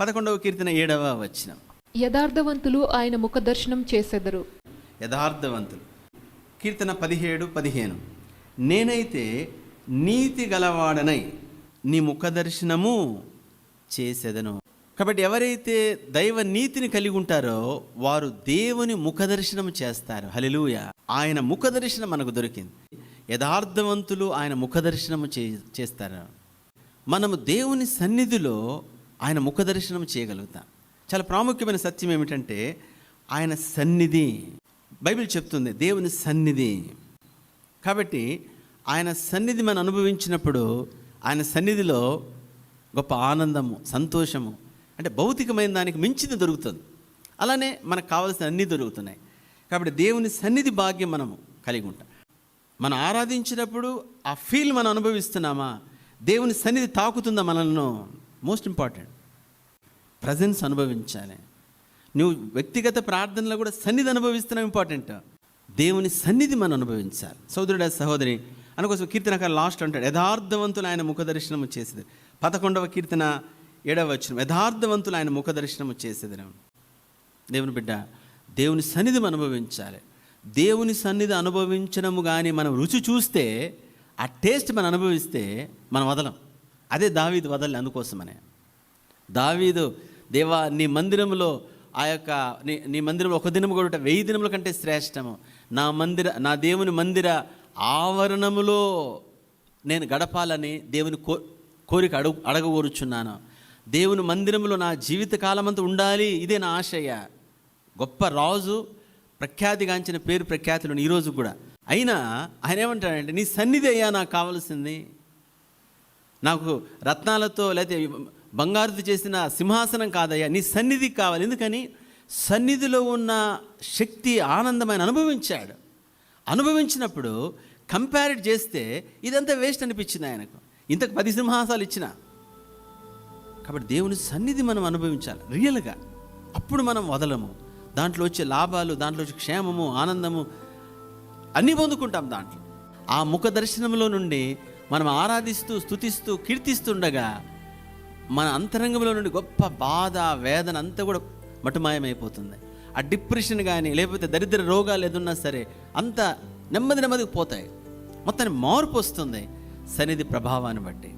పదకొండవ కీర్తన ఏడవ వచనం. యథార్థవంతులు ఆయన ముఖ దర్శనం చేసెదరు. యథార్థవంతులు. కీర్తన పదిహేడు పదిహేను. నేనైతే నీతి గలవాడనై నీ ముఖ దర్శనము చేసేదను. కాబట్టి ఎవరైతే దైవ నీతిని కలిగి ఉంటారో వారు దేవుని ముఖ దర్శనం చేస్తారు. హలిలూయ ఆయన ముఖ దర్శనం మనకు దొరికింది. యథార్థవంతులు ఆయన ముఖ దర్శనము చే చేస్తారు. మనము దేవుని సన్నిధిలో ఆయన ముఖ దర్శనం చేయగలుగుతాం. చాలా ప్రాముఖ్యమైన సత్యం ఏమిటంటే ఆయన సన్నిధి. బైబిల్ చెప్తుంది దేవుని సన్నిధి. కాబట్టి ఆయన సన్నిధి మనం అనుభవించినప్పుడు ఆయన సన్నిధిలో గొప్ప ఆనందము సంతోషము అంటే భౌతికమైన దానికి మించింది దొరుకుతుంది. అలానే మనకు కావాల్సిన అన్నీ దొరుకుతున్నాయి. కాబట్టి దేవుని సన్నిధి భాగ్యం మనము కలిగి ఉంటాం. మనం ఆరాధించినప్పుడు ఆ ఫీల్ మనం అనుభవిస్తున్నామా? దేవుని సన్నిధి తాకుతుందా మనల్ని? మోస్ట్ ఇంపార్టెంట్ ప్రజెన్స్ అనుభవించాలి. నువ్వు వ్యక్తిగత ప్రార్థనలో కూడా సన్నిధి అనుభవిస్తున్నావు ఇంపార్టెంట్ దేవుని సన్నిధి మనం అనుభవించాలి. సోదరుడ సహోదరి అనుకోసం కీర్తనకారు లాస్ట్ అంటాడు. యథార్థవంతులు ఆయన ముఖదర్శనము చేసేది. పదకొండవ కీర్తన ఏడవ వచ్చిన యథార్థవంతులు ఆయన ముఖ దర్శనము చేసేది. దేవుని బిడ్డ దేవుని సన్నిధి అనుభవించాలి. దేవుని సన్నిధి అనుభవించడము కానీ మనం రుచి చూస్తే ఆ టేస్ట్ మనం అనుభవిస్తే మనం వదలం. అదే దావీదు వదలని అందుకోసమనే. దావీదు దేవా నీ మందిరంలో ఆ యొక్క నీ నీ మందిరంలో ఒక దినము కూడా వెయ్యి దినముల కంటే శ్రేష్టము. నా మందిర నా దేవుని మందిర ఆవరణములో నేను గడపాలని దేవుని కో కోరిక అడుగు అడగవోరుచున్నాను దేవుని మందిరంలో నా జీవిత కాలమంతా ఉండాలి ఇదే నా ఆశయ గొప్ప రాజు ప్రఖ్యాతిగాంచిన పేరు ప్రఖ్యాతులు ఈరోజు కూడా. అయినా ఆయన ఏమంటాడంటే నీ సన్నిధి అయ్యా నాకు కావాల్సింది నాకు రత్నాలతో లేకపోతే బంగారుతో చేసిన సింహాసనం కాదయ్యా నీ సన్నిధి కావాలి. ఎందుకని? సన్నిధిలో ఉన్న శక్తి ఆనందమైన అనుభవించాడు. అనుభవించినప్పుడు కంపేర్ చేస్తే ఇదంతా వేస్ట్ అనిపించింది ఆయనకు. ఇంతకు పది సింహాసాలు ఇచ్చిన. కాబట్టి దేవుని సన్నిధి మనం అనుభవించాలి రియల్గా అప్పుడు మనం వదలము. దాంట్లో వచ్చే లాభాలు దాంట్లో వచ్చే క్షేమము ఆనందము అన్నీ పొందుకుంటాం దాంట్లో. ఆ ముఖ దర్శనంలో నుండి మనం ఆరాధిస్తూ స్తుతిస్తూ కీర్తిస్తుండగా మన అంతరంగంలో నుండి గొప్ప బాధ వేదన అంతా కూడా మటుమాయమైపోతుంది. ఆ డిప్రెషన్ కానీ లేకపోతే దరిద్ర రోగాలు ఏదున్నా సరే అంత నెమ్మది నెమ్మదికి పోతాయి. మొత్తాన్ని మార్పు వస్తుంది. సన్నిధి ప్రభావాన్ని బట్టి.